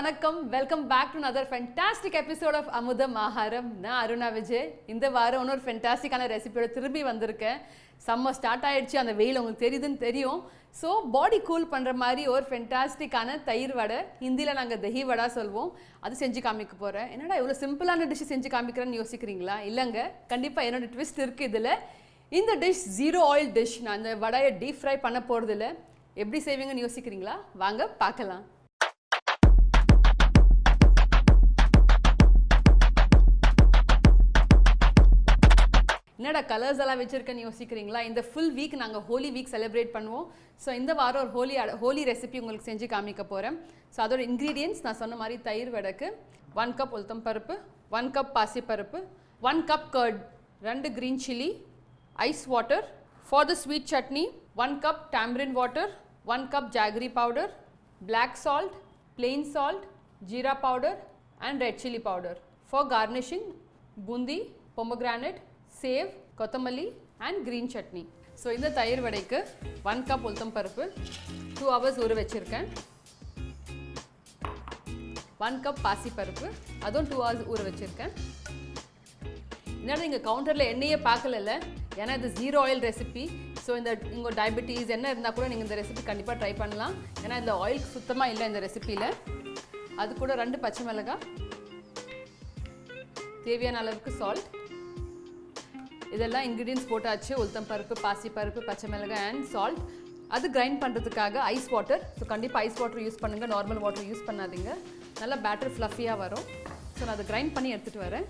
வணக்கம். Welcome back to other fantastic episode of Amudham Aagaaram. நான் அருணா விஜய். இந்த வாரம் இன்னொரு ஃபென்டாஸ்டிக்கான ரெசிபியோட திரும்பி வந்திருக்கேன். செம்ம ஸ்டார்ட் ஆயிடுச்சு. அந்த வெயில் உங்களுக்கு தெரியுதுன்னு தெரியும். ஸோ பாடி கூல் பண்ணுற மாதிரி ஒரு ஃபென்டாஸ்டிக்கான தயிர் வடை. ஹிந்தியில் நாங்கள் தஹி வடா சொல்வோம். அது செஞ்சு காமிக்க போகிறேன் என்னடா இவ்வளோ சிம்பிளான டிஷ் செஞ்சு காமிக்கிறேன்னு யோசிக்கிறீங்களா? இல்லைங்க. கண்டிப்பாக என்னோட ட்விஸ்ட் இருக்குது இதில். இந்த டிஷ் ஜீரோ ஆயில் டிஷ் நான் இந்த வடையை டீப் ஃப்ரை பண்ண போகிறதில்ல எப்படி செய்வீங்கன்னு யோசிக்கிறீங்களா? வாங்க பார்க்கலாம். என்னடா கலர்ஸ் எல்லாம் வச்சிருக்கேன்னு யோசிக்கிறீங்களா? இந்த ஃபுல் வீக் நாங்கள் ஹோலி வீக் செலிப்ரேட் பண்ணுவோம். ஸோ இந்த வாரம் ஒரு ஹோலி ஹோலி ரெசிபி உங்களுக்கு செஞ்சு காமிக்க போகிறேன் ஸோ அதோட இன்க்ரீடியன்ஸ் நான் சொன்ன மாதிரி தயிர் வடக்கு ஒன் கப் உளுத்தம் பருப்பு ஒன் கப் பாசிப்பருப்பு ஒன் கப் கர்ட் ரெண்டு green chilli ice water for the sweet chutney one cup tamarind water one cup jaggery powder black salt plain salt jeera powder and red chili powder. For garnishing bundi pomegranate sev கொத்தமல்லி and green chutney. So இந்த தயிர் வடைக்கு one cup உளுத்தம் பருப்பு two hours ஊற வச்சுருக்கேன். One cup பாசிப்பருப்பு அதுவும் டூ ஹவர்ஸ் ஊற வச்சுருக்கேன். என்னடா நீங்கள் கவுண்டரில் எண்ணெயே பார்க்கல ஏன்னா இது ஜீரோ ஆயில் ரெசிபி ஸோ இந்த உங்கள் டயபெட்டிஸ் என்ன இருந்தால் கூட நீங்கள் இந்த ரெசிபி கண்டிப்பாக ட்ரை பண்ணலாம். ஏன்னா இந்த ஆயில் சுத்தமாக இல்லை இந்த ரெசிப்பியில் அது கூட ரெண்டு பச்சை மிளகாய் தேவையான அளவுக்கு சால்ட் இதெல்லாம் இன்க்ரீடியன்ஸ் போட்டாச்சு. உளுத்தம் பருப்பு பாசி பருப்பு பச்சை மிளகாய் அண்ட் சால்ட் அது கிரைண்ட் பண்ணுறதுக்காக ஐஸ் வாட்டர் ஸோ கண்டிப்பாக ஐஸ் வாட்டர் யூஸ் பண்ணுங்கள் நார்மல் வாட்டர் யூஸ் பண்ணாதீங்க. நல்லா பேட்டர் ஃப்ளஃபியாக வரும். ஸோ நான் அதை கிரைண்ட் பண்ணி எடுத்துகிட்டு வரேன்.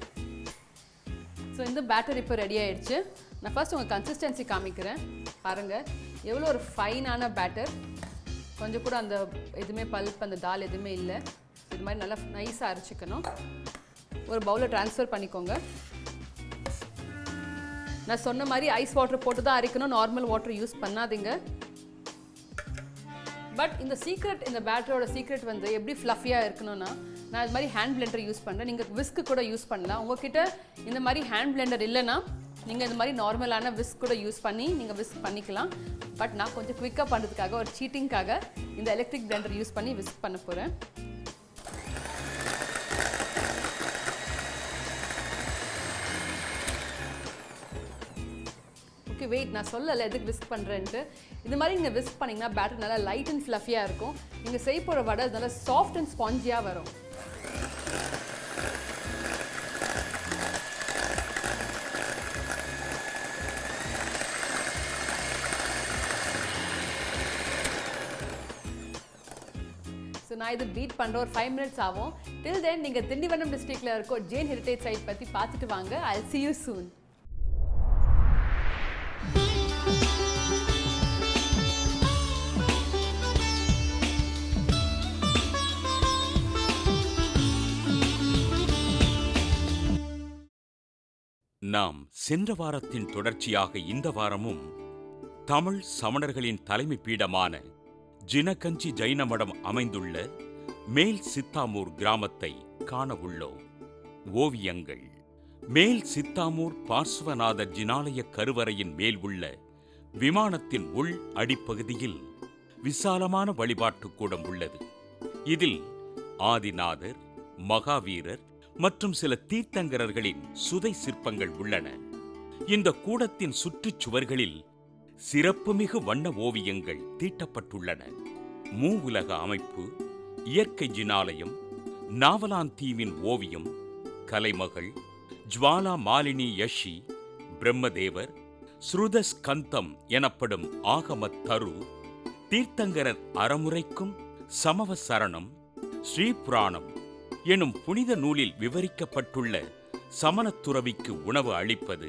ஸோ இந்த பேட்டர் இப்போ ரெடி ஆயிடுச்சு. நான் ஃபர்ஸ்ட் உங்கள் கன்சிஸ்டன்சி காமிக்கிறேன். பாருங்கள் எவ்வளோ ஒரு ஃபைனான பேட்டர் கொஞ்சம் கூட அந்த எதுவுமே பல்ப் அந்த தால் எதுவுமே இல்லை. இது மாதிரி நல்லா நைஸாக அரைச்சிக்கணும். ஒரு பவுலில் ட்ரான்ஸ்ஃபர் பண்ணிக்கோங்க. நான் சொன்ன மாதிரி ஐஸ் வாட்டர் போட்டு தான் அரைக்கணும். நார்மல் வாட்டர் யூஸ் பண்ணாதீங்க. பட் இந்த சீக்ரெட் இந்த பேட்டரோட சீக்ரெட் வந்து எப்படி ஃப்ளஃபியாக இருக்கணும்னா நான் இது மாதிரி ஹேண்ட் பிளெண்டர் யூஸ் பண்ணுறேன் நீங்கள் விஸ்க்கு கூட யூஸ் பண்ணலாம். உங்ககிட்ட இந்த மாதிரி ஹேண்ட் பிளெண்டர் இல்லைன்னா நீங்கள் இந்த மாதிரி நார்மலான விஸ்க் கூட யூஸ் பண்ணி நீங்கள் விஸ்க் பண்ணிக்கலாம். பட் நான் கொஞ்சம் குவிக்காக பண்ணுறதுக்காக ஒரு சீட்டிங்காக இந்த எலக்ட்ரிக் பிளெண்டர் யூஸ் பண்ணி விஸ்க் பண்ண போகிறேன் ஓகே வெயிட் நான் சொல்லலை எதுக்கு விஸ்க் பண்ணுறேன்ட்டு இது மாதிரி நீங்கள் விஸ்க் பண்ணிங்கன்னா பேட்டர் நல்லா லைட் அண்ட் ஃப்ளஃபியாக இருக்கும். நீங்கள் செய்ய போகிற வடை நல்லா சாஃப்ட் அண்ட் ஸ்பாஞ்சியாக வரும். ஸோ நான் இது பீட் பண்ணுற ஒரு ஃபைவ் மினிட்ஸ் ஆகும். டில் தென் நீங்கள் திண்டிவனம் டிஸ்ட்ரிக்டில் இருக்கோ ஜெயின் ஹெரிட்டேஜ் சைட் பற்றி பார்த்துட்டு வாங்க. ஐ சி யூ சூன் நாம் சென்ற வாரத்தின் தொடர்ச்சியாக இந்த வாரமும் தமிழ் சமணர்களின் தலைமை பீடமான ஜினகஞ்சி ஜைன மடம் அமைந்துள்ள மேல் சித்தாமூர் கிராமத்தை காண உள்ளோம். ஓவியங்கள். மேல் சித்தாமூர் பார்ஸ்வநாதர் ஜினாலய கருவறையின் மேல் உள்ள விமானத்தின் உள் அடிப்பகுதியில் விசாலமான வழிபாட்டு கூடம் உள்ளது. இதில் ஆதிநாதர் மகாவீரர் மற்றும் சில தீர்த்தங்கரர்களின் சுதை சிற்பங்கள் உள்ளன. இந்த கூடத்தின் சுற்றுச்சுவர்களில் சிறப்புமிகு வண்ண ஓவியங்கள் தீட்டப்பட்டுள்ளன. மூவுலக அமைப்பு இயற்கை ஜினாலயம் நாவலான் தீவின் ஓவியம் கலைமகள் ஜுவாலா மாலினி யஷி பிரம்மதேவர் ஸ்ருதஸ்கந்தம் எனப்படும் ஆகமத் தரு தீர்த்தங்கரர் அறமுறைக்கும் சமவ சரணம் ஸ்ரீபுராணம் எனும் புனித நூலில் விவரிக்கப்பட்டுள்ள சமணத்துறவிக்கு உணவு அளிப்பது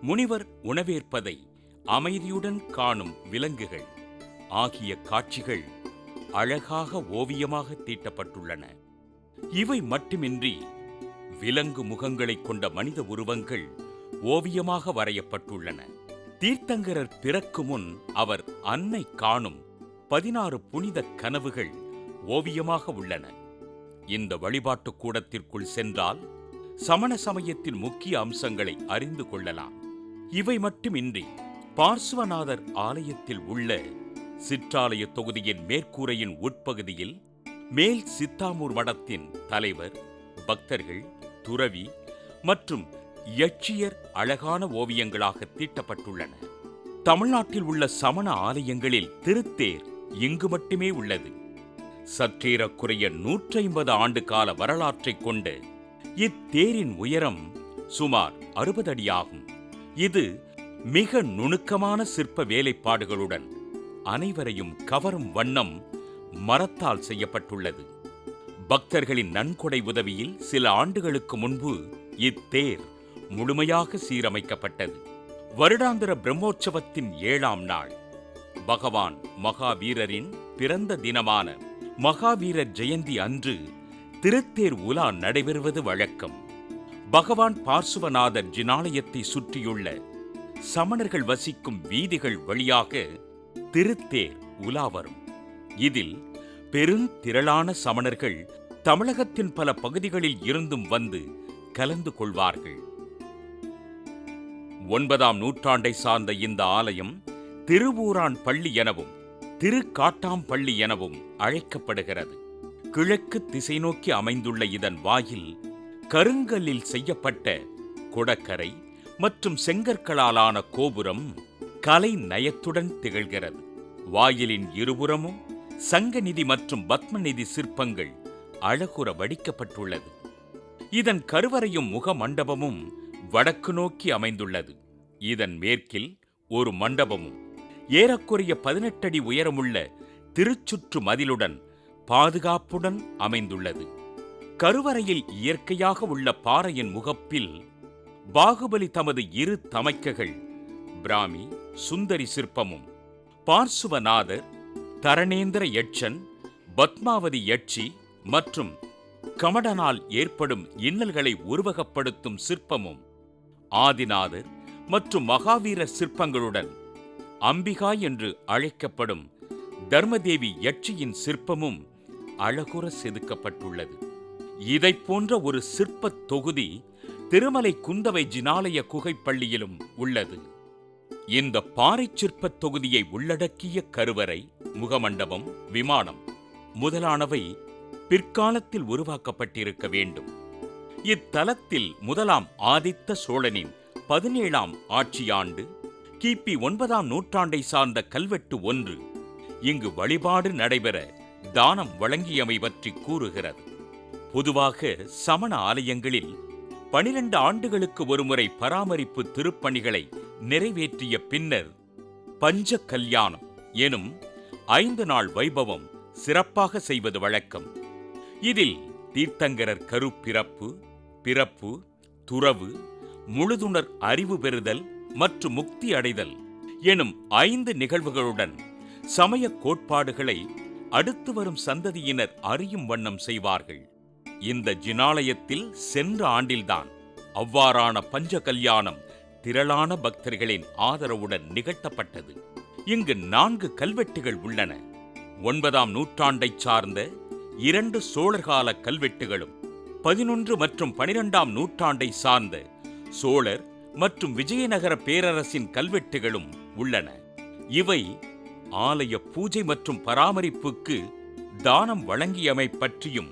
முனிவர் உணவேற்பதை அமைதியுடன் காணும் விலங்குகள் ஆகிய காட்சிகள் அழகாக ஓவியமாக தீட்டப்பட்டுள்ளன. இவை மட்டுமின்றி விலங்கு முகங்களைக் கொண்ட மனித உருவங்கள் ஓவியமாக வரையப்பட்டுள்ளன. தீர்த்தங்கரர் பிறக்கு முன் அவர் அன்னை காணும் பதினாறு புனித கனவுகள் ஓவியமாக உள்ளன. இந்த வழிபாட்டுக் கூடத்திற்குள் சென்றால் சமண சமயத்தின் முக்கிய அம்சங்களை அறிந்து கொள்ளலாம். இவை மட்டுமின்றி பார்ஸ்வநாதர் ஆலயத்தில் உள்ள சிற்றாலய தொகுதியின் மேற்கூரையின் உட்பகுதியில் மேல் சித்தாமூர் மடத்தின் தலைவர் பக்தர்கள் துறவி மற்றும் யட்சியர் அழகான ஓவியங்களாக தீட்டப்பட்டுள்ளன. தமிழ்நாட்டில் உள்ள சமண ஆலயங்களில் திருத்தேர் இங்கு மட்டுமே உள்ளது. சற்றேறக்குறைய நூற்றி ஐம்பது ஆண்டு கால வரலாற்றைக் கொண்டு இத்தேரின் உயரம் சுமார் அறுபது அடியாகும் இது மிக நுணுக்கமான சிற்ப வேலைப்பாடுகளுடன் அனைவரையும் கவரும் வண்ணம் மரத்தால் செய்யப்பட்டுள்ளது. பக்தர்களின் நன்கொடை உதவியில் சில ஆண்டுகளுக்கு முன்பு இத்தேர் முழுமையாக சீரமைக்கப்பட்டது. வருடாந்திர பிரம்மோற்சவத்தின் ஏழாம் நாள். பகவான் மகாவீரரின் பிறந்த தினமான மகாவீரர் ஜெயந்தி அன்று திருத்தேர் உலா நடைபெறுவது வழக்கம். பகவான் பார்சுவநாதர் ஜினாலயத்தை சுற்றியுள்ள சமணர்கள் வசிக்கும் வீதிகள் வழியாக திருத்தேர் உலா வரும். இதில் பெருந்திரளான சமணர்கள் தமிழகத்தின் பல பகுதிகளில் இருந்தும் வந்து கலந்து கொள்வார்கள். ஒன்பதாம் நூற்றாண்டை சார்ந்த இந்த ஆலயம் திருவூரான் பள்ளி எனவும் திருக்காட்டாம்பள்ளி எனவும் அழைக்கப்படுகிறது. கிழக்கு திசை நோக்கி அமைந்துள்ள இதன் வாயில் கருங்கல்லில் செய்யப்பட்ட குடக்கரை மற்றும் செங்கற்களாலான கோபுரம் கலை நயத்துடன் திகழ்கிறது. வாயிலின் இருபுறமும் சங்கநிதி மற்றும் பத்மநிதி சிற்பங்கள் அழகுற வடிக்கப்பட்டுள்ளது. இதன் கருவறையும் முக மண்டபமும் வடக்கு நோக்கி அமைந்துள்ளது. இதன் மேற்கில் ஒரு மண்டபமும் ஏறக்குறைய பதினெட்டடி உயரமுள்ள திருச்சுற்று மதிலுடன் பாதுகாப்புடன் அமைந்துள்ளது. கருவறையில் இயற்கையாக உள்ள பாறையின் முகப்பில் பாகுபலி தமது இரு தமைக்கைகள் பிராமி சுந்தரி சிற்பமும் பார்சுவநாதர் தரணேந்திர யட்சன் பத்மாவதி யட்சி மற்றும் கமடனால் ஏற்படும் இன்னல்களை உருவகப்படுத்தும் சிற்பமும் ஆதிநாதர் மற்றும் மகாவீரர் சிற்பங்களுடன் அம்பிகா என்று அழைக்கப்படும் தர்மதேவி யட்சியின் சிற்பமும் அழகுற செதுக்கப்பட்டுள்ளது. இதை போன்ற ஒரு சிற்பத் தொகுதி திருமலை குந்தவை ஜினாலய குகைப்பள்ளியிலும் உள்ளது. இந்த பாறை சிற்பத் தொகுதியை உள்ளடக்கிய கருவறை முகமண்டபம் விமானம் முதலானவை பிற்காலத்தில் உருவாக்கப்பட்டிருக்க வேண்டும். இத்தலத்தில் முதலாம் ஆதித்த சோழனின் பதினேழாம் ஆட்சியாண்டு கிபி ஒன்பதாம் நூற்றாண்டை சார்ந்த கல்வெட்டு ஒன்று. இங்கு வழிபாடு நடைபெற தானம் வழங்கியமை பற்றி கூறுகிறது. பொதுவாக சமண ஆலயங்களில் பனிரெண்டு ஆண்டுகளுக்கு ஒருமுறை பராமரிப்பு திருப்பணிகளை நிறைவேற்றிய பின்னர் பஞ்ச கல்யாணம் எனும் ஐந்து நாள் வைபவம் சிறப்பாக செய்வது வழக்கம். இதில் தீர்த்தங்கரர் கருப்பிறப்பு பிறப்பு துறவு முழுதுணர் அறிவு பெறுதல் மற்றும் முக்தி அடைதல் எனும் ஐந்து நிகழ்வுகளுடன் சமய கோட்பாடுகளை அடுத்து வரும் சந்ததியினர் அறியும் வண்ணம் செய்வார்கள். இந்த ஜினாலயத்தில் சென்ற ஆண்டில்தான் அவ்வாறான பஞ்ச கல்யாணம் திரளான பக்தர்களின் ஆதரவுடன் நிகழ்த்தப்பட்டது. இங்கு நான்கு கல்வெட்டுகள் உள்ளன. ஒன்பதாம் நூற்றாண்டைச் சார்ந்த இரண்டு சோழர்கால கல்வெட்டுகளும் பதினொன்று மற்றும் பனிரெண்டாம் நூற்றாண்டை சார்ந்த சோழர் மற்றும் விஜயநகர பேரரசின் கல்வெட்டுகளும் உள்ளன. இவை ஆலய பூஜை மற்றும் பராமரிப்புக்கு தானம் வழங்கியமை பற்றியும்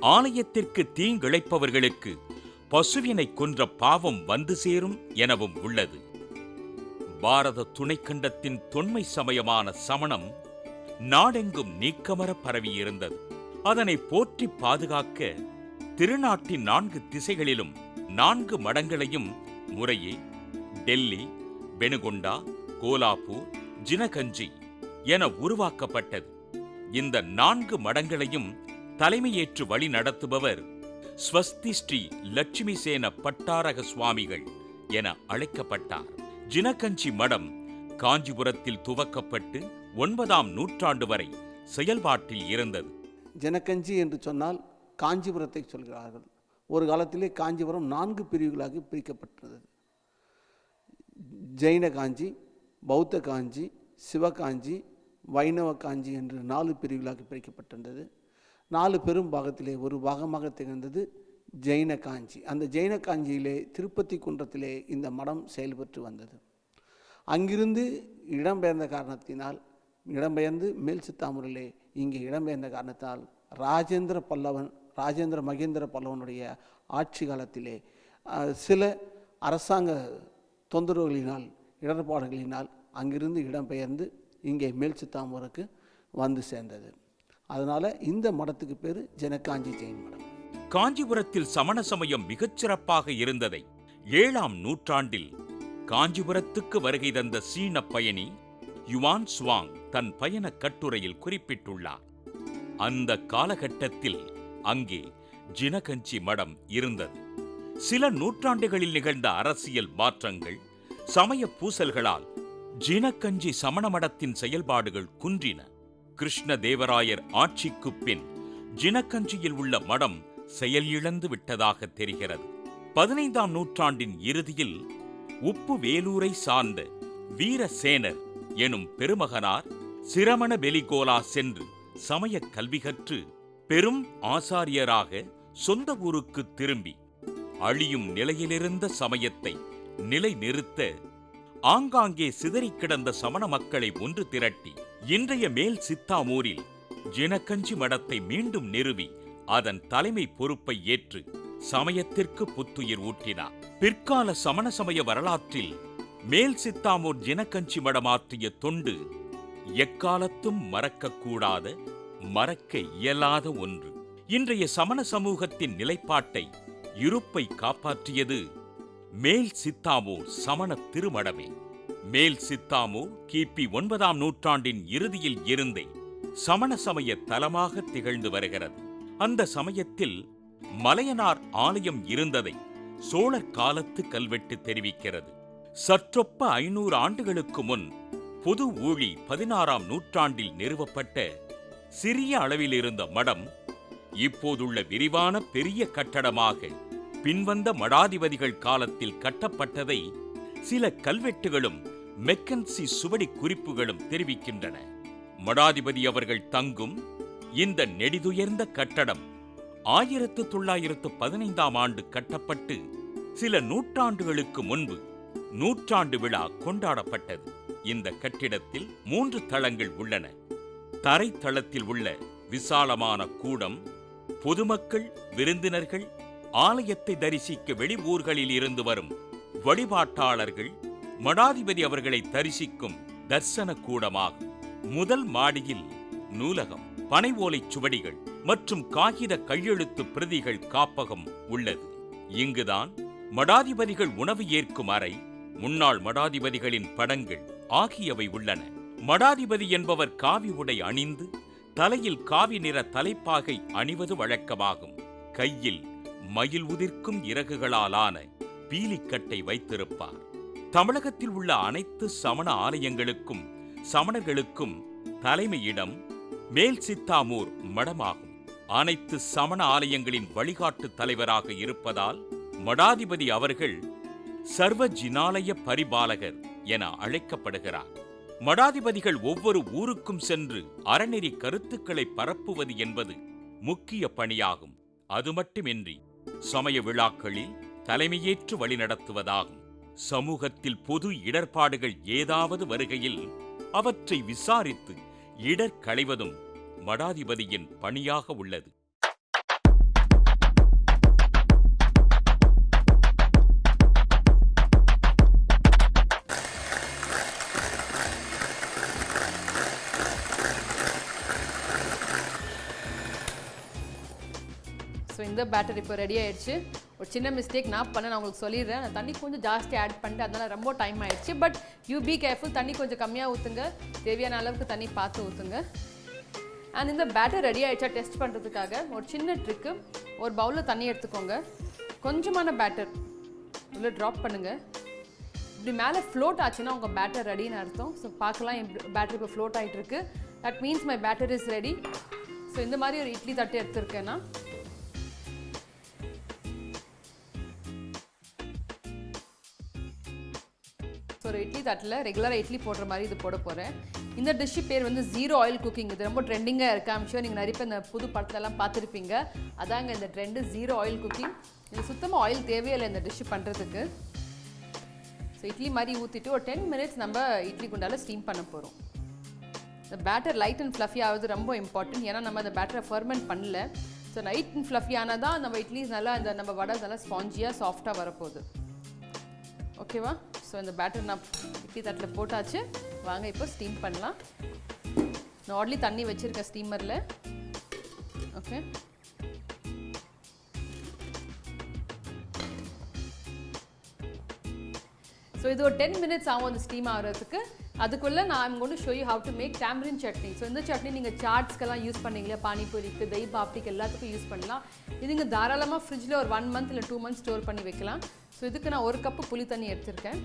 ஆலயத்திற்கு தீங்கிழைப்பவர்களுக்கு பசுவினை கொன்ற பாவம் வந்து சேரும் எனவும் உள்ளது. பாரத துணைக்கண்டத்தின் தொன்மை சமயமான சமணம் நாடெங்கும் நீக்கமர பரவியிருந்தது. அதனை போற்றி பாதுகாக்க திருநாட்டின் நான்கு திசைகளிலும் நான்கு மடங்களையும் முறையே டெல்லி பெனுகொண்டா கோலாப்பூர் ஜினகஞ்சி என உருவாக்கப்பட்டது. இந்த நான்கு மடங்களையும் தலைமையேற்று வழி நடத்துபவர் ஸ்வஸ்தி ஸ்ரீ லட்சுமி சேன பட்டாரக சுவாமிகள் என அழைக்கப்பட்டார். ஜினகஞ்சி மடம் காஞ்சிபுரத்தில் துவக்கப்பட்டு ஒன்பதாம் நூற்றாண்டு வரை செயல்பாட்டில் இருந்தது. ஜனகஞ்சி என்று சொன்னால் காஞ்சிபுரத்தை சொல்கிறார்கள். ஒரு காலத்திலே காஞ்சிபுரம் நான்கு பிரிவுகளாக பிரிக்கப்பட்டது. ஜெயின காஞ்சி பௌத்த காஞ்சி சிவகாஞ்சி வைணவ காஞ்சி என்று நாலு பிரிவுகளாக பிரிக்கப்பட்டிருந்தது. நாலு பெரும் பாகத்திலே ஒரு பாகமாக திகழ்ந்தது ஜெயின காஞ்சி. அந்த ஜெயின காஞ்சியிலே திருப்பதி குன்றத்திலே இந்த மடம் செயல்பட்டு வந்தது. அங்கிருந்து இடம்பெயர்ந்த காரணத்தினால் இடம்பெயர்ந்து மேல் சித்தாமூரிலே இங்கே இடம்பெயர்ந்த காரணத்தால் ராஜேந்திர பல்லவன் ராஜேந்திர மகேந்திர பல்லவனுடைய ஆட்சி காலத்திலே சில அரசாங்க தொந்தரவுகளினால் இடர்பாடுகளினால் அங்கிருந்து இடம்பெயர்ந்து இங்கே மேல் வந்து சேர்ந்தது. அதனால் இந்த மடத்துக்கு பேர் ஜனகாஞ்சி ஜெயின் மடம். காஞ்சிபுரத்தில் சமண சமயம் மிகச்சிறப்பாக இருந்ததை ஏழாம் நூற்றாண்டில் காஞ்சிபுரத்துக்கு வருகை தந்த சீன பயணி யுவான் சுவாங் தன் பயண கட்டுரையில் குறிப்பிட்டுள்ளார். அந்த காலகட்டத்தில் அங்கே ஜினகஞ்சி மடம் இருந்தது. சில நூற்றாண்டுகளில் நிகழ்ந்த அரசியல் மாற்றங்கள் சமய பூசல்களால் ஜினகஞ்சி சமண மடத்தின் செயல்பாடுகள் குன்றின. கிருஷ்ணதேவராயர் ஆட்சிக்குப் பின் ஜினகஞ்சியில் உள்ள மடம் செயலிழந்து விட்டதாக தெரிகிறது. பதினைந்தாம் நூற்றாண்டின் இறுதியில் உப்பு வேலூரை சார்ந்த வீரசேனர் எனும் பெருமகனார் சிரமண பெலிகோலா சென்று சமய கல்வி கற்று பெரும் ஆசாரியராக சொந்த ஊருக்கு திரும்பி அழியும் நிலையிலிருந்த சமயத்தை நிலைநிறுத்த ஆங்காங்கே சிதறிக் கிடந்த சமண மக்களை ஒன்று திரட்டி இன்றைய மேல் சித்தாமூரில் ஜினக்கஞ்சி மடத்தை மீண்டும் நிறுவி அதன் தலைமை பொறுப்பை ஏற்று சமயத்திற்கு புத்துயிர் ஊட்டினார் பிற்கால சமண சமய வரலாற்றில் மேல் சித்தாமூர் ஜினகஞ்சி மடம் ஆற்றிய தொண்டு எக்காலத்தும் மறக்கக்கூடாத மறக்க இயலாத ஒன்று. இன்றைய சமண சமூகத்தின் நிலைப்பாட்டை இருப்பை காப்பாற்றியது மேல் சித்தாமோ சமண திருமடமே. மேல் சித்தாமோ கிபி ஒன்பதாம் நூற்றாண்டின் இறுதியில் இருந்தே சமண சமய தலமாக திகழ்ந்து வருகிறது. அந்த சமயத்தில் மலையனார் ஆலயம் இருந்ததை சோழர் காலத்து கல்வெட்டு தெரிவிக்கிறது. சற்றொப்ப ஐநூறு ஆண்டுகளுக்கு முன் பொது ஊழி பதினாறாம் நூற்றாண்டில் நிறுவப்பட்ட சிறிய அளவில் இருந்த மடம் இப்போதுள்ள விரிவான பெரிய கட்டடமாக பின்வந்த மடாதிபதிகள் காலத்தில் கட்டப்பட்டதை சில கல்வெட்டுகளும் மெக்கன்சி சுவடி குறிப்புகளும் தெரிவிக்கின்றன. மடாதிபதி அவர்கள் தங்கும் இந்த நெடிதுயர்ந்த கட்டடம் ஆயிரத்து தொள்ளாயிரத்து பதினைந்தாம் ஆண்டு கட்டப்பட்டு சில நூற்றாண்டுகளுக்கு முன்பு நூற்றாண்டு விழா கொண்டாடப்பட்டது. இந்த கட்டிடத்தில் மூன்று தளங்கள் உள்ளன. தரைத்தளத்தில் உள்ள விசாலமான கூடம் பொதுமக்கள் விருந்தினர்கள் ஆலயத்தை தரிசிக்க வெளி ஊர்களில் இருந்து வரும் வழிபாட்டாளர்கள் மடாதிபதி அவர்களை தரிசிக்கும் தர்சன கூடமாகும். முதல் மாடியில் நூலகம் பனை ஓலைச் சுவடிகள் மற்றும் காகித கையெழுத்து பிரதிகள் காப்பகம் உள்ளது. இங்குதான் மடாதிபதிகள் உணவு ஏற்கும் அறை முன்னாள் மடாதிபதிகளின் படங்கள் ஆகியவை உள்ளன. மடாதிபதி என்பவர் காவி உடை அணிந்து தலையில் காவி நிற தலைப்பாகை அணிவது வழக்கமாகும். கையில் மயில் உதிர்க்கும் இறகுகளாலான பீலிக்கட்டை வைத்திருப்பார். தமிழகத்தில் உள்ள அனைத்து சமண ஆலயங்களுக்கும் சமணர்களுக்கும் தலைமையிடம் மேல் சித்தாமூர் மடமாகும். அனைத்து சமண ஆலயங்களின் வழிகாட்டு தலைவராக இருப்பதால் மடாதிபதி அவர்கள் சர்வ ஜினாலய பரிபாலகர் என அழைக்கப்படுகிறார். மடாதிபதிகள் ஒவ்வொரு ஊருக்கும் சென்று அறநெறி கருத்துக்களை பரப்புவது என்பது முக்கிய பணியாகும். அது மட்டுமின்றி சமய விழாக்களில் தலைமையேற்று வழிநடத்துவதாகும் சமூகத்தில் பொது இடர்பாடுகள் ஏதாவது வருகையில் அவற்றை விசாரித்து இடர் களைவதும் மடாதிபதியின் பணியாக உள்ளது. இந்த பேட்டர் இப்போ ரெடி ஆயிடுச்சு. ஒரு சின்ன மிஸ்டேக் நான் பண்ண நான் உங்களுக்கு சொல்லிடுறேன். நான் தண்ணி கொஞ்சம் ஜாஸ்தி ஆட் பண்ணிட்டு அதனால ரொம்ப டைம் ஆயிடுச்சு. பட் யூ பி கேர்ஃபுல் தண்ணி கொஞ்சம் கம்மியாக ஊற்றுங்க தேவையான அளவுக்கு தண்ணி பார்த்து ஊற்றுங்க அண்ட் இந்த பேட்டர் ரெடி ஆயிடுச்சா டெஸ்ட் பண்ணுறதுக்காக ஒரு சின்ன ட்ரிக்கு ஒரு பவுலில் தண்ணி எடுத்துக்கோங்க. கொஞ்சமான பேட்டர் உள்ள ட்ராப் பண்ணுங்கள் இப்படி மேலே ஃப்ளோட் ஆச்சுன்னா உங்கள் பேட்டர் ரெடின்னு அர்த்தம். ஸோ பார்க்கலாம் என் பேட்டரி இப்போ ஃப்ளோட் ஆகிட்டு இருக்கு. That means my batter is ready so இந்த மாதிரி ஒரு இட்லி தட்டு எடுத்திருக்கேன்னா ஸோ ஒரு இட்லி தட்டில் ரெகுலராக இட்லி போடுற மாதிரி இது போட போகிறேன் இந்த டிஷ்ஷு பேர் வந்து ஜீரோ ஆயில் குக்கிங் இது ரொம்ப ட்ரெண்டிங்காக இருக்கு. ஐம் நீங்கள் நிறைய பேர் இந்த புது படத்துலலாம் பார்த்துருப்பீங்க. அதாங்க இந்த ட்ரெண்டு ஜீரோ ஆயில் குக்கிங் இது சுத்தமாக ஆயில் தேவையில்லை இந்த டிஷ்ஷு பண்ணுறதுக்கு ஸோ இட்லி மாதிரி ஊற்றிட்டு ஒரு டென் மினிட்ஸ் நம்ம இட்லி குண்டால் ஸ்டீம் பண்ண போகிறோம் இந்த பேட்டர் லைட் அண்ட் ஃப்ளஃபி ஆகுது ரொம்ப இம்பார்ட்டன்ட் ஏன்னா நம்ம அந்த பேட்டரை ஃபர்மெண்ட் பண்ணல. ஸோ லைட் அண்ட் ஃப்ளஃபி ஆனால் தான் நம்ம இட்லி நல்லா அந்த நம்ம வடை நல்லா ஸ்பாஞ்சியாக சாஃப்டாக வரப்போகுது. ஓகேவா ஸோ இந்த பேட்டர் நான் இட்லி தட்டில் போட்டாச்சு. வாங்க இப்போ ஸ்டீம் பண்ணலாம். நான் ஆட்லி தண்ணி வச்சுருக்கேன் ஸ்டீமரில் ஓகே ஸோ இது ஒரு டென் மினிட்ஸ் ஆகும் அந்த ஸ்டீம் ஆகிறதுக்கு. அதுக்குள்ளே நான் ஐம் கொண்டு show you how to make tamarind chutney so இந்த சட்னி நீங்கள் சாட்ஸ்க்கெல்லாம் யூஸ் பண்ணீங்களே பானிபூரிக்கு தய் பாப்டிக்கு எல்லாத்துக்கும் யூஸ் பண்ணலாம். இது நீங்கள் தாராளமாக ஃப்ரிட்ஜில் ஒரு ஒன் மந்த் இல்லை டூ மந்த்ஸ் ஸ்டோர் பண்ணி வைக்கலாம். ஸோ இதுக்கு நான் ஒரு கப்பு புளி தண்ணி எடுத்திருக்கேன்.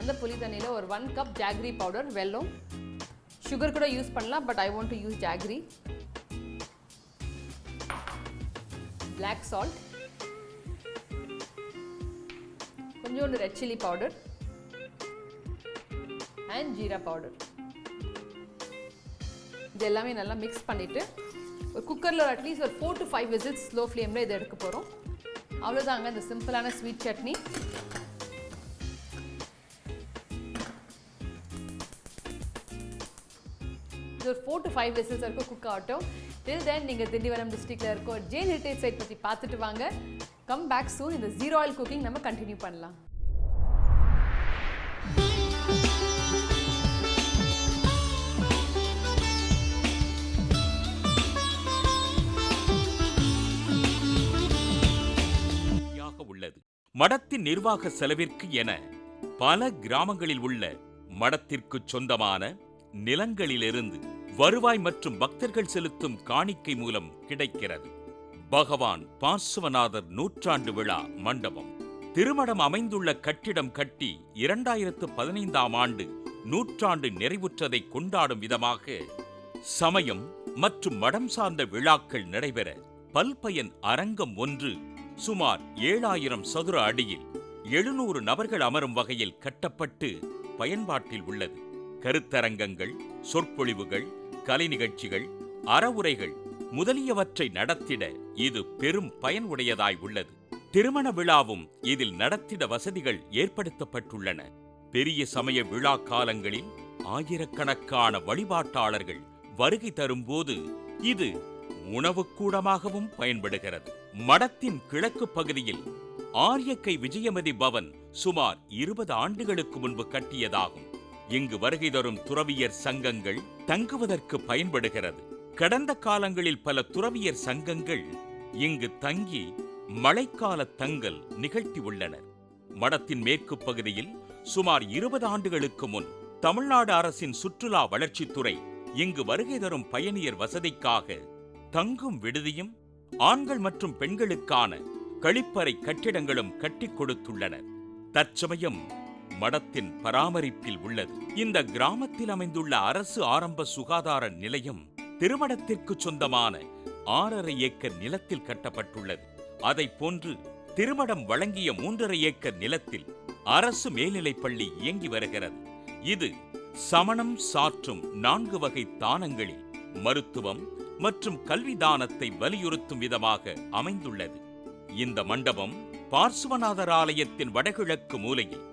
அந்த புளி தண்ணியில் ஒரு ஒன் கப் ஜாகரி பவுடர் வெல்லம். சுகர் கூட யூஸ் பண்ணலாம் but I want to use jaggery black salt கொஞ்சோண்டு red chilli powder and jeera powder இது எல்லாமே நல்லா மிக்ஸ் பண்ணிவிட்டு ஒரு குக்கரில் அட்லீஸ்ட் ஒரு four to five whistles slow ஃப்ளேமில் இதை எடுக்க போகிறோம் அவ்வளோதாங்க இந்த சிம்பிளான ஸ்வீட் சட்னி. இது ஒரு ஃபோர் டு ஃபைவ் விசில்ஸ் வரைக்கும் குக் ஆகட்டும். டில் தென் நீங்கள் திண்டிவனம் டிஸ்ட்ரிக்டில் இருக்கோ ஜெயின் ஹெரிட்டேஜ் சைட் பற்றி பார்த்துட்டு வாங்க. கம் பேக் சூன் இந்த ஜீரோ ஆயில் குக்கிங் நம்ம கண்டினியூ பண்ணலாம். மடத்தின் நிர்வாக செலவிற்கு என பல கிராமங்களில் உள்ள மடத்திற்குச் சொந்தமான நிலங்களிலிருந்து வருவாய் மற்றும் பக்தர்கள் செலுத்தும் காணிக்கை மூலம் கிடைக்கிறது. பகவான் பார்சுவநாதர் நூற்றாண்டு விழா மண்டபம். திருமணம் அமைந்துள்ள கட்டிடம் கட்டி இரண்டாயிரத்து பதினைந்தாம் ஆண்டு நூற்றாண்டு நிறைவுற்றதை கொண்டாடும் விதமாக சமயம் மற்றும் மடம் சார்ந்த விழாக்கள் நடைபெற பல்பயன் அரங்கம் ஒன்று சுமார் ஏழாயிரம் சதுர அடியில் எழுநூறு நபர்கள் அமரும் வகையில் கட்டப்பட்டு பயன்பாட்டில் உள்ளது. கருத்தரங்கங்கள் சொற்பொழிவுகள் கலை நிகழ்ச்சிகள் அறவுரைகள் முதலியவற்றை நடத்திட இது பெரும் பயனுடையதாய் உள்ளது. திருமண விழாவும் இதில் நடத்திட வசதிகள் ஏற்படுத்தப்பட்டுள்ளன. பெரிய சமய விழா காலங்களில் ஆயிரக்கணக்கான வழிபாட்டாளர்கள் வருகை தரும்போது இது உணவுக்கூடமாகவும் பயன்படுகிறது. மடத்தின் கிழக்கு பகுதியில் ஆரியக்கை விஜயமதி பவன் சுமார் இருபது ஆண்டுகளுக்கு முன்பு கட்டியதாகும். இங்கு வருகை தரும் துறவியர் சங்கங்கள் தங்குவதற்கு பயன்படுகிறது. கடந்த காலங்களில் பல துறவியர் சங்கங்கள் இங்கு தங்கி மழைக்கால தங்கல் நிகழ்த்தியுள்ளனர் மடத்தின் மேற்கு பகுதியில் சுமார் இருபது ஆண்டுகளுக்கு முன் தமிழ்நாடு அரசின் சுற்றுலா வளர்ச்சித்துறை இங்கு வருகை தரும் பயணியர் வசதிக்காக தங்கும் விடுதியும் ஆண்கள் மற்றும் பெண்களுக்கான கழிப்பறை கட்டிடங்களும் கட்டிக் கொடுத்துள்ளனர் தற்சமயம் மடத்தின் பராமரிப்பில் உள்ளது. இந்த கிராமத்தில் அமைந்துள்ள அரசு ஆரம்ப சுகாதார நிலையம் திருமணத்திற்கு சொந்தமான ஆறரை ஏக்கர் நிலத்தில் கட்டப்பட்டுள்ளது. அதை போன்று திருமணம் வழங்கிய மூன்றரை ஏக்கர் நிலத்தில் அரசு மேல்நிலைப்பள்ளி இயங்கி வருகிறது. இது சமணம் சாற்றும் நான்கு வகை தானங்களில் மருத்துவம் மற்றும் கல்வி தானத்தை வலியுறுத்தும் விதமாக அமைந்துள்ளது. இந்த மண்டபம் பார்சுவநாதர் ஆலயத்தின் வடகிழக்கு மூலையில்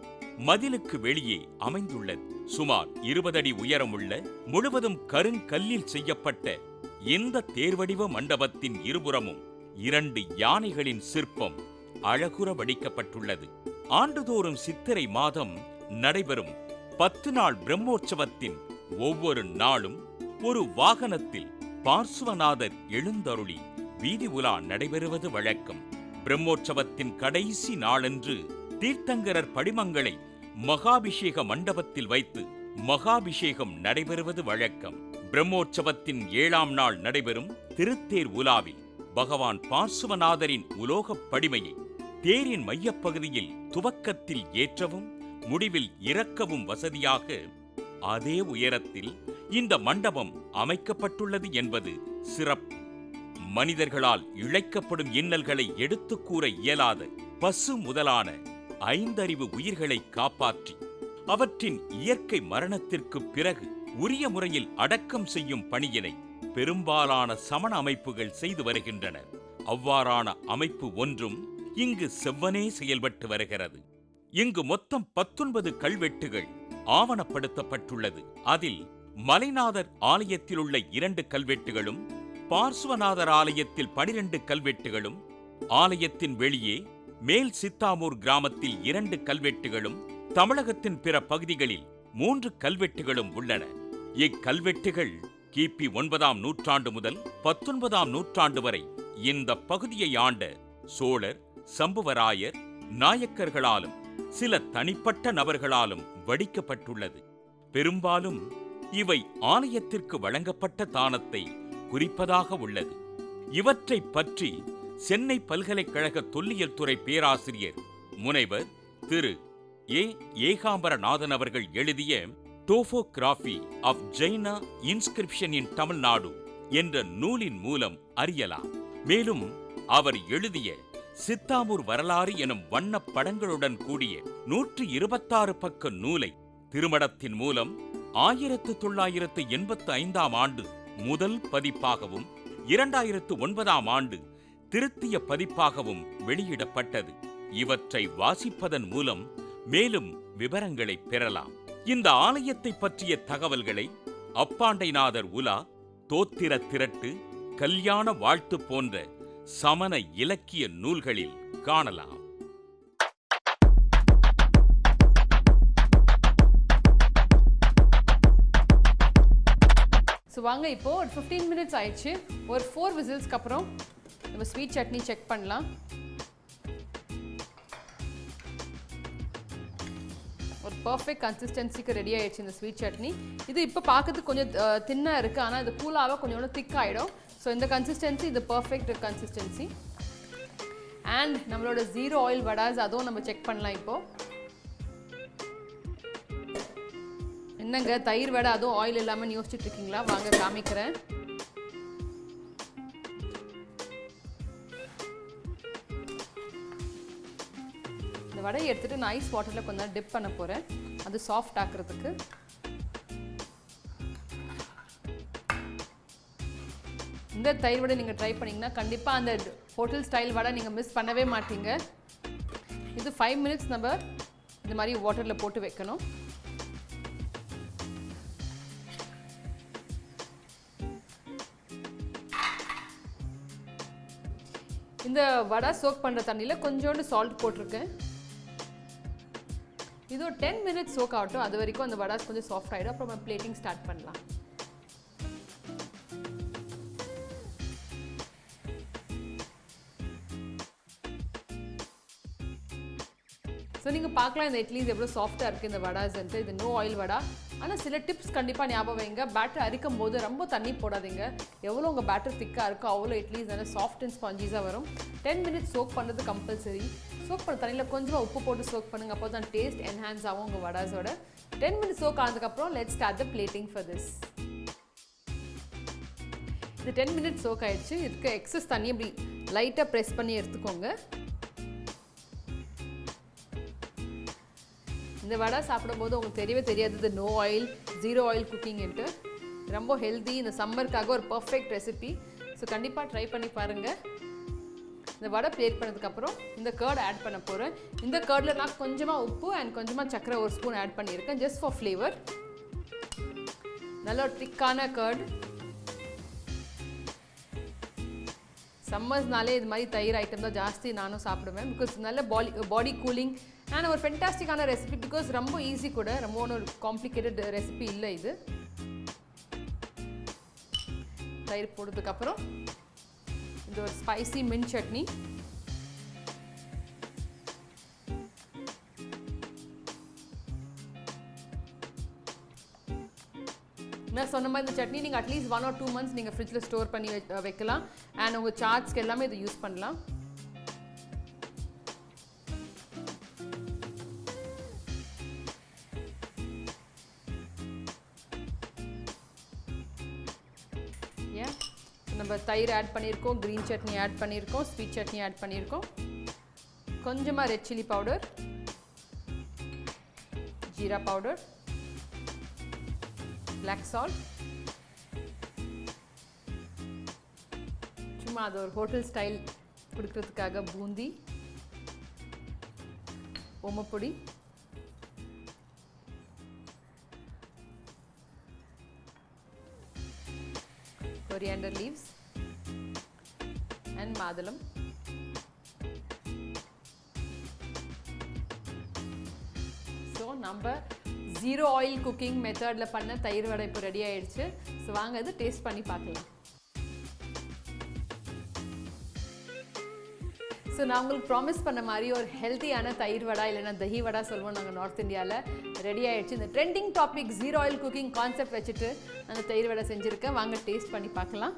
மதிலுக்கு வெளியே அமைந்துள்ளது. சுமார் இருபது அடி உயரமுள்ள முழுவதும் கருங்கல்லில் செய்யப்பட்ட இந்த தேர்வடிவ மண்டபத்தின் இருபுறமும் இரண்டு யானைகளின் சிற்பம் அழகுற வடிக்கப்பட்டுள்ளது. ஆண்டுதோறும் சித்திரை மாதம் நடைபெறும் பத்து நாள் பிரம்மோற்சவத்தின் ஒவ்வொரு நாளும் ஒரு வாகனத்தில் பார்சுவநாதர் எழுந்தருளி வீதி உலா நடைபெறுவது வழக்கம். பிரம்மோற்சவத்தின் கடைசி நாளன்று தீர்த்தங்கரர் படிமங்களை மகாபிஷேக மண்டபத்தில் வைத்து மகாபிஷேகம் நடைபெறுவது வழக்கம். பிரம்மோற்சவத்தின் ஏழாம் நாள் நடைபெறும் திருத்தேர் உலாவில் பகவான் பார்சுவநாதரின் உலோகப் படிமையை தேரின் மையப்பகுதியில் துவக்கத்தில் ஏற்றவும் முடிவில் இறக்கவும் வசதியாக அதே உயரத்தில் இந்த மண்டபம் அமைக்கப்பட்டுள்ளது என்பது சிறப்பு. மனிதர்களால் இழைக்கப்படும் இன்னல்களை எடுத்து கூற இயலாத பசு முதலான ஐந்தறிவு உயிர்களை காப்பாற்றி அவற்றின் இயற்கை மரணத்திற்குப் பிறகு உரிய முறையில் அடக்கம் செய்யும் பணியினை பெரும்பாலான சமண அமைப்புகள் செய்து வருகின்றன அவ்வாறான அமைப்பு ஒன்றும் இங்கு செவ்வனே செயல்பட்டு வருகிறது. இங்கு மொத்தம் பத்தொன்பது கல்வெட்டுகள் ஆவணப்படுத்தப்பட்டுள்ளது. அதில் மலைநாதர் ஆலயத்தில் உள்ள இரண்டு கல்வெட்டுகளும் பார்ஸ்வநாதர் ஆலயத்தில் பனிரெண்டு கல்வெட்டுகளும் ஆலயத்தின் வெளியே மேல் சித்தாமூர் கிராமத்தில் இரண்டு கல்வெட்டுகளும் தமிழகத்தின் பிற பகுதிகளில் மூன்று கல்வெட்டுகளும் உள்ளன. இக்கல்வெட்டுகள் கிபி ஒன்பதாம் நூற்றாண்டு முதல் பத்தொன்பதாம் நூற்றாண்டு வரை இந்த பகுதியை ஆண்ட சோழர் சம்புவராயர் நாயக்கர்களாலும் சில தனிப்பட்ட நபர்களாலும் வடிக்கப்பட்டுள்ளது. பெரும்பாலும் இவை ஆலயத்திற்கு வழங்கப்பட்ட தானத்தை குறிப்பதாக உள்ளது. இவற்றை பற்றி சென்னை பல்கலைக்கழக தொல்லியல் துறை பேராசிரியர் முனைவர் திரு. ஏ. ஏகாம்பரநாதன் அவர்கள் எழுதிய topography of Jaina inscription in Tamil Nadu என்ற நூலின் மூலம் அறியலாம். மேலும் அவர் எழுதிய சித்தாமூர் வரலாறு எனும் வண்ணப் படங்களுடன் கூடிய நூற்று இருபத்தாறு பக்க நூலை திருமடத்தின் மூலம் ஆயிரத்து தொள்ளாயிரத்து எண்பத்து ஐந்தாம் ஆண்டு முதல் பதிப்பாகவும் இரண்டாயிரத்து ஒன்பதாம் ஆண்டு திருத்திய பதிப்பாகவும் வெளியிடப்பட்டது. இவற்றை வாசிப்பதன் மூலம் மேலும் விவரங்களை பெறலாம். இந்த ஆலயத்தை பற்றிய தகவல்களை அப்பாண்டைநாதர் உலா தோத்திர திரட்டு கல்யாண வாழ்த்து போன்ற சமண இலக்கிய நூல்களில் காணலாம். ஸோ வாங்க இப்போ ஒரு ஃபிஃப்டீன் மினிட்ஸ் ஆயிடுச்சு. ஒரு ஃபோர் விசில்ஸ்க்கு அப்புறம் நம்ம ஸ்வீட் சட்னி செக் பண்ணலாம். ஒரு பர்ஃபெக்ட் கன்சிஸ்டன்சிக்கு ரெடி ஆயிடுச்சு இந்த ஸ்வீட் சட்னி. இது இப்போ பார்க்கறதுக்கு கொஞ்சம் தின்னாக இருக்குது ஆனால் இது கூலாக கொஞ்சம் திக் ஆகிடும் ஸோ இந்த கன்சிஸ்டன்சி இது பர்ஃபெக்ட் கன்சிஸ்டன்சி அண்ட் நம்மளோட ஜீரோ ஆயில் வடாஸ் அதுவும் நம்ம செக் பண்ணலாம் இப்போது என்னங்க தயிர் வடை அதுவும் ஆயில் இல்லாமல் யோசிச்சுட்டு இருக்கீங்களா? வாங்க காமிக்கிறேன். இந்த வடையை எடுத்துகிட்டு நான் ஐஸ் வாட்டரில் கொஞ்ச நேரம் டிப் பண்ண போகிறேன் அது சாஃப்ட் ஆக்கிறதுக்கு. இந்த தயிர் வடை நீங்கள் ட்ரை பண்ணீங்கன்னா கண்டிப்பாக அந்த ஹோட்டல் ஸ்டைல் வடை நீங்கள் மிஸ் பண்ணவே மாட்டீங்க. இது ஃபைவ் மினிட்ஸ் நம்ம இந்த மாதிரி வாட்டரில் போட்டு வைக்கணும். இந்த வடை சோக் பண்ணுற தண்ணியில் கொஞ்சோண்டு சால்ட் போட்டிருக்கேன். இது ஒரு டென் மினிட்ஸ் சோக் ஆகட்டும். அது வரைக்கும் அந்த வடை கொஞ்சம் சாஃப்ட் ஆகிடும் அப்புறம் பிளேட்டிங் ஸ்டார்ட் பண்ணலாம். ஸோ நீங்கள் பார்க்கலாம் இந்த இட்லிஸ் எவ்வளோ சாஃப்டாக இருக்குது இந்த வடாஸ்ன்ட்டு இது நோ ஆயில் வடா. ஆனால் சில டிப்ஸ் கண்டிப்பாக ஞாபகம் வைங்க. பேட்டர் அரிக்கும் போது ரொம்ப தண்ணி போடாதீங்க. எவ்வளோ உங்கள் பேட்டர் திக்காக இருக்கோ அவ்வளோ இட்லிஸ் நல்லா சாஃப்ட் அண்ட் ஸ்பாஞ்சீஸாக வரும். டென் மினிட்ஸ் சோக் பண்ணுறது கம்பல்சரி சோக் பண்ண தண்ணியில் கொஞ்சமாக உப்பு போட்டு சோக் பண்ணுங்கள் அப்போ தான் டேஸ்ட் என்ஹான்ஸ் ஆகும் உங்கள் வடாஸோட டென் மினிட்ஸ் சோக் ஆனதுக்கப்புறம் let start the plating for this இது டென் மினிட்ஸ் சோக் ஆகிடுச்சு இதுக்கு எக்ஸஸ் தண்ணி இப்படி லைட்டாக ப்ரெஸ் பண்ணி எடுத்துக்கோங்க. இந்த வடை சாப்பிடும்போது உங்களுக்கு தெரியவே தெரியாது. இது நோ ஆயில் ஜீரோ ஆயில் குக்கிங்ன்ட்டு ரொம்ப ஹெல்தி இந்த சம்மருக்காக ஒரு பர்ஃபெக்ட் ரெசிபி ஸோ கண்டிப்பாக ட்ரை பண்ணி பாருங்கள் இந்த வடை பிளேட் பண்ணதுக்கப்புறம் இந்த கேர்ட் ஆட் பண்ண போகிறேன் இந்த கேர்டில் நான் கொஞ்சமாக உப்பு அண்ட் கொஞ்சமாக சக்கரை ஒரு ஸ்பூன் ஆட் பண்ணியிருக்கேன் ஜஸ்ட் ஃபார் ஃப்ளேவர் நல்ல ஒரு திக்கான கேர்டு சம்மர்ஸ்னாலே இது மாதிரி தயிர் ஐட்டம் தான் ஜாஸ்தி நானும் சாப்பிடுவேன். பிகாஸ் நல்ல பாடி பாடி கூலிங் அண்ட் ஒரு ஃபென்டாஸ்டிக்கான ரெசிபி பிகாஸ் ரொம்ப ஈஸி கூட ரொம்ப ஒன்றும் காம்ப்ளிகேட்டட் ரெசிபி இல்லை இது. தயிர் போட்டதுக்கப்புறம் இது ஒரு ஸ்பைசி மின் சட்னி. நான் சொன்ன மாதிரி இந்த சட்னி நீங்கள் at least one or two months நீங்கள் ஃப்ரிட்ஜில் ஸ்டோர் பண்ணி வைக்கலாம். அண்ட் உங்கள் சார்ட்ஸ்க்கு எல்லாமே இதை யூஸ் பண்ணலாம். தயிர் ஆட் பண்ணியிருக்கோம் க்ரீன் சட்னி ஆட் பண்ணியிருக்கோம் ஸ்வீட் சட்னி ஆட் பண்ணியிருக்கோம். கொஞ்சமாக red chilli powder jeera powder black salt சும்மா அது ஒரு ஹோட்டல் ஸ்டைல் கொடுக்கறதுக்காக பூந்தி ஓமப்பொடி. கொரியாண்டர் லீவ்ஸ் மாதுளம் ஸோ நம்ம ஜீரோ ஆயில் குக்கிங் மெத்தடில் பண்ண தயிர் வடை இப்போ ரெடி ஆயிடுச்சு. ஸோ வாங்க இது டேஸ்ட் பண்ணி பார்க்கலாம். ஸோ நான் உங்களுக்கு ப்ராமிஸ் பண்ண மாதிரி ஒரு ஹெல்த்தியான தயிர் வடா இல்லைன்னா தஹி வடா சொல்லுவோம் நாங்கள் நார்த் இந்தியாவில் ரெடி ஆயிடுச்சு. இந்த trending topic zero oil cooking concept வச்சுட்டு அந்த தயிர் வடை செஞ்சுருக்கேன். வாங்க டேஸ்ட் பண்ணி பார்க்கலாம்.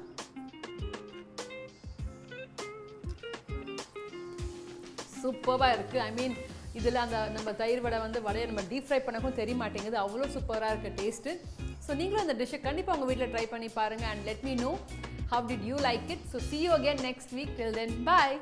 சூப்பராக இருக்குது ஐ மீன் இதில் அந்த நம்ம தயிர் வடை வந்து வடையை நம்ம டீப் ஃப்ரை பண்ணக்கும் தெரிய மாட்டேங்குது. அவ்வளோ சூப்பராக இருக்குது டேஸ்ட்டு ஸோ நீங்களும் அந்த டிஷ்ஷை கண்டிப்பாக உங்கள் வீட்டில் ட்ரை பண்ணி பாருங்கள் and let me know how did you like it so see you again next week till then bye